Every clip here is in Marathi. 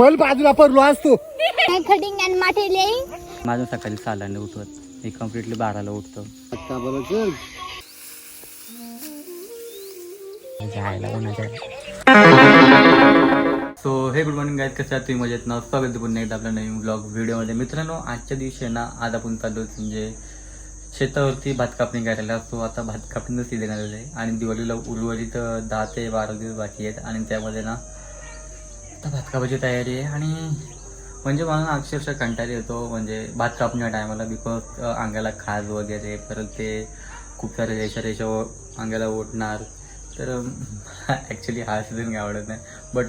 पल बाजूला पडलो असतो खडिंग आणि माठे लेईन माझं सकाळी सालाने उठवत. मी कम्प्लिटली बाराला उठतो. चल. जायला सो हे गुड मॉर्निंग गाईज कसं आहे तुम्ही? मजेत ना? स्वागत पुन्हा एकदा आपल्या नवीन ब्लॉग व्हिडिओमध्ये मित्रांनो आजच्या दिवशी ना आज आपण चाललो म्हणजे शेतावरती भात कापणी करायला. सो आता भात कापणीचं सीझन आलेलं आहे. आणि दिवाळीला उर्वरित दहा ते बारा दिवस बाकी आहेत. आणि त्यामध्ये ना आता भात कापायची तयारी आहे आणि म्हणजे मला अक्षरशः कंटाळी येतो. म्हणजे भात कापण्या टायमाला बिकॉज अंगाला खाज वगैरे परत ते खूप सारे रेषा रेषा अंगाला ओढणार. तर ॲक्च्युली हा सीझन काही आवडत नाही. बट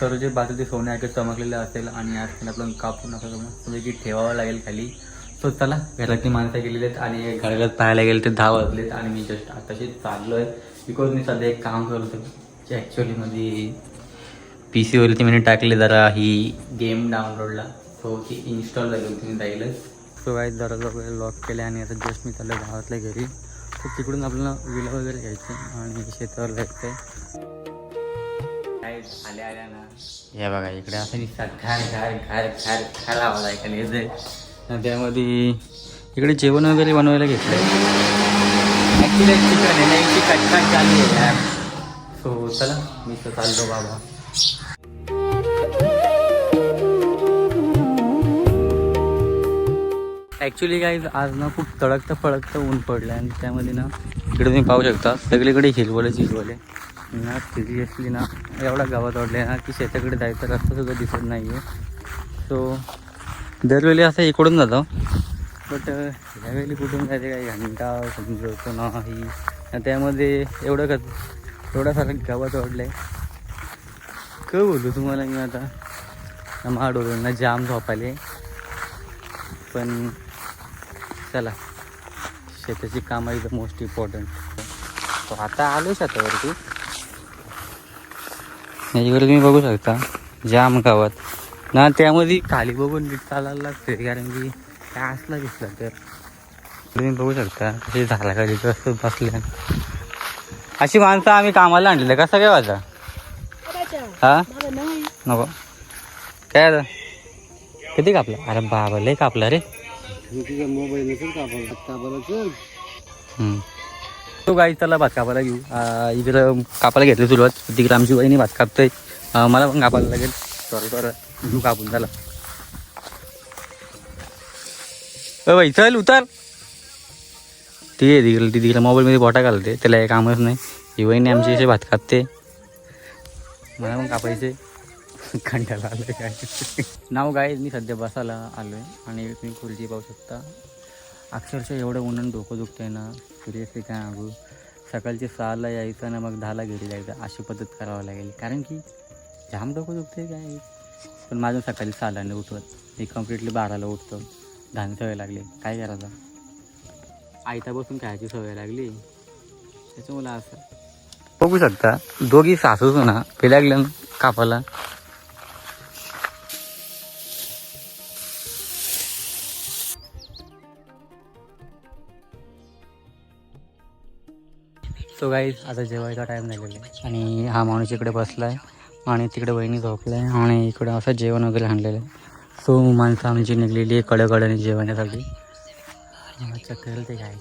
सर्व जे बाजूचे सोने आहे चमकलेले असेल आणि आज त्याला कापून असं मस्तपैकी ठेवावं लागेल खाली. सो चला घरातली माणसं गेलेली आहेत आणि घरात पाहायला गेले ते दहा वाजलेत आणि मी जस्ट आताशी चाललो आहे बिकॉज मी सध्या एक काम करतो की ॲक्च्युलीमध्ये पी सी वरती मी टाकले जरा ही गेम डाउनलोडला सो ती इन्स्टॉल झाली होती मी सो काही जरा वगैरे लॉक केले आणि आता जस्ट मी चाललो गावातल्या घरी. तर तिकडून आपल्याला विला वगैरे घ्यायचे आणि शेतावर जायचं आहे आल्या आल्या ना. हे बघा इकडे असं निघतात घार घार घार घार घार आवाज ऐकायला येते त्यामध्ये इकडे जेवण वगैरे बनवायला घेतलं आहे ॲक्च्युली चिकन आहे नाही ती कटकट आहे सो चला मी तर चाललो बाबा. ॲक्च्युली काय आज ना खूप तडकतं फडकतं ऊन पडलं आणि त्यामध्ये ना इकडे तुम्ही पाहू शकता सगळीकडे हिरवले हिरवले ना सिरियसली ना एवढा गावात वाढले ना की शेताकडे जायचा रस्ता सुद्धा दिसत नाही आहे सो दरवेळी असं इकडून जातो. बट ह्यावेळी कुठून जायचं काही घंटा समजवतो नाही. ही त्यामध्ये एवढं कसं एवढा सारं गावात वाढलं आहे काय बोलू तुम्हाला मी आता. महाडोलना जाम झोपाले पण चला शेताची कामं इथं मोस्ट इम्पॉर्टंट तो आता आलो शेतावरती. याच्याकडे तुम्ही बघू शकता जाम गावात. ना त्यामध्ये खाली बघून चालायला लागते कारण की काय असला दिसला तर. तुम्ही बघू शकता कशी झाला खाली कसं बसल्या. अशी माणसं आम्ही कामाला आणलेलं कसं काय वाजा? हा? नको. काय आता? किती कापला? अरे बाबा लय कापला रे. मोबाईल हम्म. तो गाई चला भात कापायला घेऊ. इकडं कापायला घेतली सुरुवात तिकडे आमची वहिनी भात कापतोय. मला पण कापायला लागेल. सॉरी सॉरी घेऊ कापून झाला अ बाई चल उतर. ती तिकडे ती तिकडे मोबाईलमध्ये बोटा घालते. त्याला काही कामच नाही. ही वहिनी आमची असे भात कापते. मला मग कापायचे कंटाळा आलं काय? नाव काय मी सध्या बसायला आलो आहे आणि तुम्ही खुर्ची पाहू शकता. अक्षरशः एवढं उन्हानं डोकं आहे ना. सिरियसली काय सांगू? सकाळचे सहाला यायचं ना मग दहाला घरी जायचं. अशी पद्धत करावं लागेल. कारण की जाम डोकं दुखते काय? पण माझं सकाळी सहाला नाही उठवत. मी कम्प्लिटली बाराला उठतो. घाण सवय लागली. काय करायचं? आयता बसून खायची सवय लागली. त्याच्यामुळं असं. बघू शकता. दोघी सासूच ना लागल्या कापाला. सो गाई आता जेवायचा टाईम झालेला आहे. आणि हा माणूस इकडे बसला आहे आणि तिकडे वहिनी झोपला आहे आणि इकडे असं जेवण वगैरे आणलेलं आहे. सो माणसं आमची निघलेली आहे कडकडने जेवण्यासाठी. चक्कर ते काय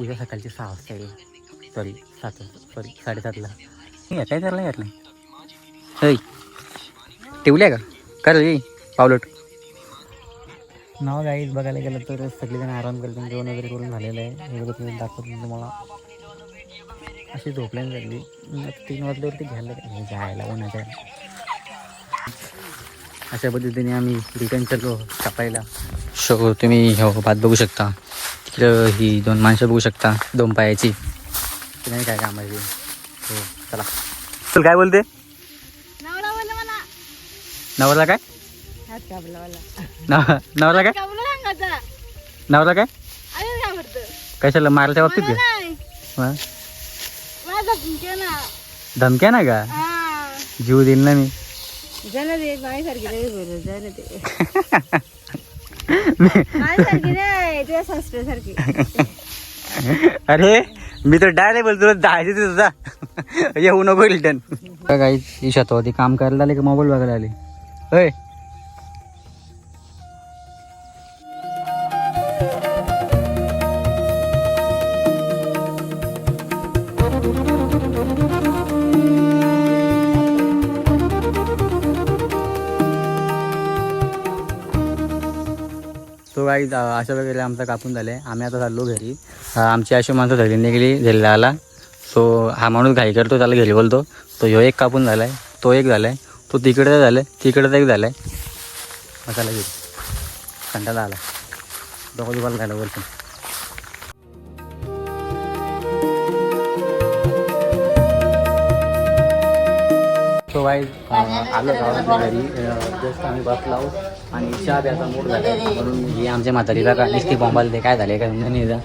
उद्या सकाळची सहा वाजता येईल. सॉरी सात सॉरी साडेसातला नाही काय करायला घातलं हय. ठेवल्या का? कर पावलट नाव गाईज बघायला गेलं तर सगळेजण आराम करतात जेवण वगैरे करून झालेलं आहे. एवढं तुम्ही दाखवत तुम्हाला. अशी झोपल्याने झाली. तीन वाजल्यावरती घ्यायला जायला उन्हाच्या. अशा पद्धतीने आम्ही रिटर्न चाललो कापायला शो तुम्ही हो भात बघू शकता. तिकडं ही दोन माणसं बघू शकता दोन पायाची. नाही काय कामाची हो चला. चल काय बोलते? नवरा मला. नवरला काय? हात कापला मला. नव नवरला काय? कापला नवरला काय? अरे काय म्हणतं कशाला मारायच्या बाबतीत मला का नाही? माझा तुमच्या ना. धमक्या ना का? हा. जीव देईल ना मी. झालं ते माझ्यासारखी नाही बरं झालं ते माझ्यासारखी नाही तुझ्या सासऱ्यासारखी. अरे मी तर डायरेक्ट बोलतो तुला जायचं तुझा येऊ नको रिटर्न काही शेतावरती काम करायला आले का मोबाईल बघायला आले? होय. तो काही अशा वगैरे आमचा कापून झालं आहे आम्ही आता चाललो घरी. आमची अशी माणसं घरी निघाली घरी आला सो हा माणूस घाई करतो त्याला घरी बोलतो. तो ह्यो एक कापून झाला आहे तो एक झाला आहे तो तिकडंच झाला आहे तिकडचा एक झाला मग त्याला घरी कंटाळा आला डोकं दुखायला घाला बोलतो सो वाईज आलो घरी. जस्ट आम्ही बसलो आहोत. आणि चहा प्याचा मूड झाला म्हणून हे आमच्या म्हातारीला का नुसती बॉम्बाला ते काय झाले काय समजा नाही जा.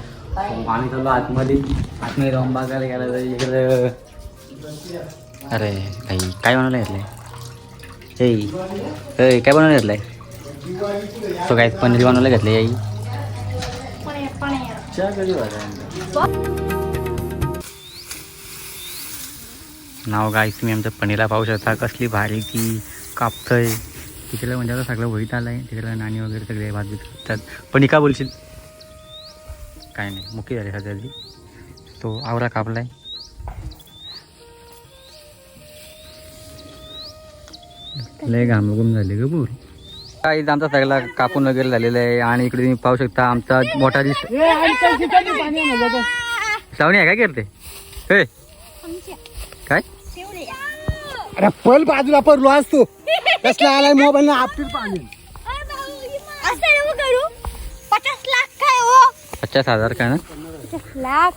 आम्ही चाललो आतमध्ये. आतमध्ये जाऊन बघायला गेला तर इकडं अरे भाई काय बनवलं घेतलंय हे काय बनवलं घेतलंय तो काय पनीर बनवलं घेतलं याई चहा कधी नाव गाय तुम्ही आमच्या पनीरला पाहू शकता कसली भारी ती कापतंय. तिकडे म्हणजे आता सगळं वहीत आलं आहे तिकडे नाणी वगैरे सगळे भात बीत करतात पण का बोलशील. काय नाही मुकी झाली सध्याची तो. आवरा कापलाय. लय घामगुम झाले ग पूर. काय आमचा सगळा कापून वगैरे झालेला आहे आणि इकडे तुम्ही पाहू शकता आमचा मोठा दिस श्रावणी आहे काय करते हे काय? अरे पल बाजूला पडलो असतो कसला आलाय मोबाईल ना आपटील पाणी. पचास लाख काय हो? पचास हजार काय ना? पचास लाख.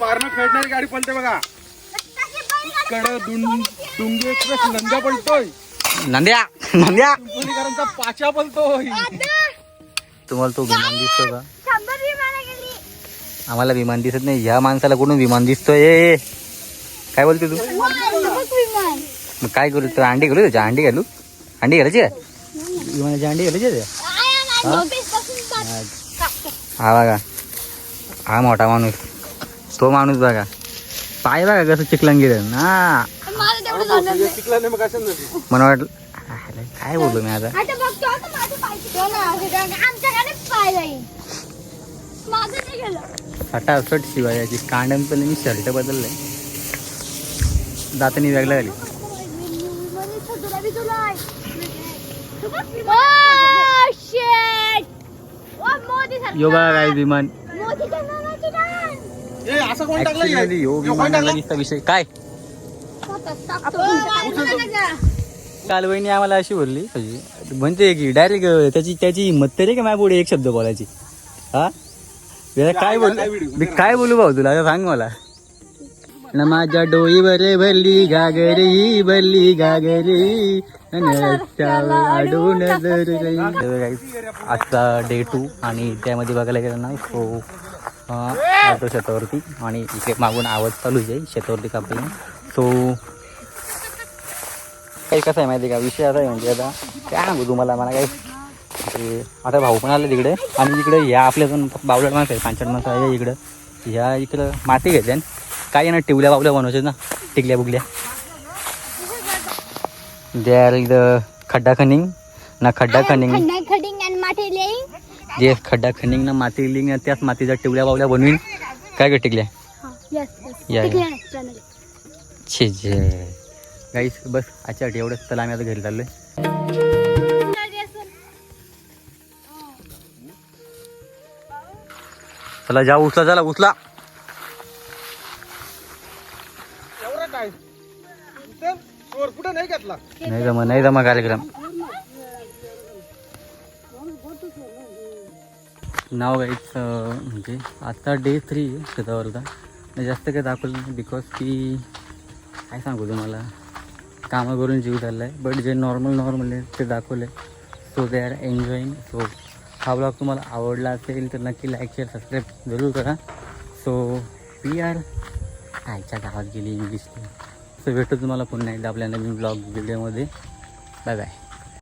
पारणं खेळणारी गाडी पलते बघा. डुंगी एक्सप्रेस नंद्या पलतोय. नंद्या नंद्या. पुणेकरांचा पाचा पलतोय. तुम्हाला तो विमान दिसतो का? शंभर विमानं गेली. आम्हाला विमान दिसत नाही. ह्या माणसाला कुठून विमान दिसतोय. काय बोलते तू? मग काय करू? तर अंडी घालू त्याच्या? अंडी घालू? अंडी घालायची का विमानाची अंडी घालायची का? हा? बघा. हा मोठा माणूस. तो माणूस बघा. पाय बघा कसं चिकलन गेलं ना मला वाटलं काय बोललो मी आता? फटाफट शिवायची कांडम पण मी शर्ट बदललंय. दातानी वेगळं घाली Oh! Oh, मोदी सरकार. यो बघा काय विमान. विषय. काय? काल वहिनी आम्हाला अशी बोलली म्हणजे म्हणते की डायरेक्ट त्याची त्याची हिंमत तरी का माझ्या पुढे एक शब्द बोलायची? हा? त्याला काय बोल मी काय बोलू भाऊ तुला? आता सांग मला. न माझ्या डोईवर भरली घागरी भरली घागरी अन आडून आजचा डे टू आणि त्यामध्ये बघायला गेलं ना सो ऑटो शेतावरती आणि इकडे मागून आवाज चालू आहे शेतावरती कापले सो काही कसं आहे माहिती आहे का? विषय असा आहे म्हणजे आता काय सांगू तुम्हाला मला काही ते आता भाऊ पण आले तिकडे आणि इकडे ह्या आपल्या पण बावलट माणसं आहे पांचट माणसं आहे इकडं. ह्या इकडं माती घेते काय ना टिवल्या बावल्या बनवायचे ना टिकल्या बुगल्या. दे आर इथं खड्डा खनिंग. ना खड्डा खनिंग. जे खड्डा खनिंग ना माती लिंग त्याच मातीच्या टिवल्या बावल्या बनवीन. काय काय टिकल्या? हा. या. छे जे गाईस बस आजच्या एवढंच. चला आम्ही आता घरी चाललोय. चला जा उचला चला उचला. काय? चोर कुठं नाही घेतला. नाही जमा नाही जमा कार्यक्रम. नाव गाईच म्हणजे आता डे थ्री शेतावरचा जास्त काही दाखवलं नाही बिकॉज की काय सांगू तुम्हाला? कामं करून जीव चालला आहे बट जे नॉर्मल नॉर्मल आहे ते दाखवले so they are enjoying so हा ब्लॉग तुम्हाला आवडला असेल तर नक्की लाईक शेअर सबस्क्राईब जरूर करा. सो पी आर आयच्या गावात गेली इंग्लिश सो भेटू तुम्हाला पुन्हा एकदा आपल्या नवीन ब्लॉग व्हिडिओमध्ये बाय बाय